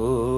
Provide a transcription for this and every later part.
Oh.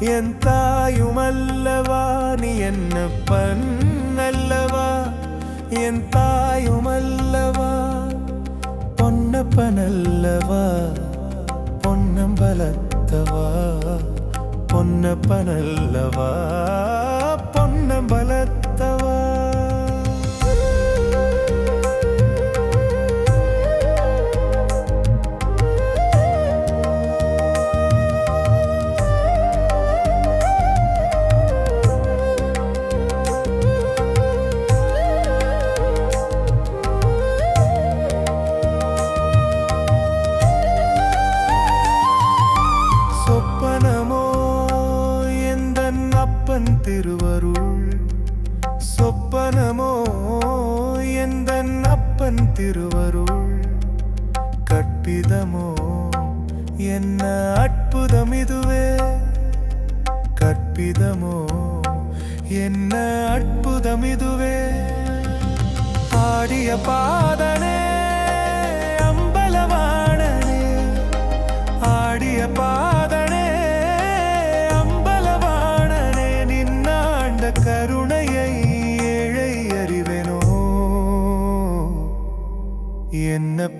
என் தாயுமல்லவா நீ என்ன என்னப்பன்னல்லவா என் தாயுமல்லவா பொன்னப்பனல்லவா பொன்னம்பலத்தவா பொன்னப்பனல்லவா திருவருள் சொப்பனமோ? எந்த அப்பன் திருவருள் கற்பிதமோ? என்ன அற்புதம் இதுவே? கற்பிதமோ? என்ன அற்புதம் இதுவே? ஆடிய பாதனே அம்பலவாணனே ஆடிய பா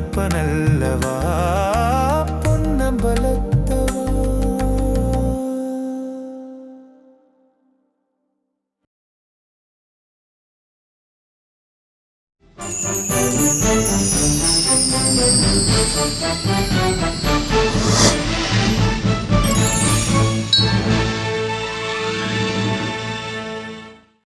பொன்னப்பனல்லவா பொன்னம்பலத்தவா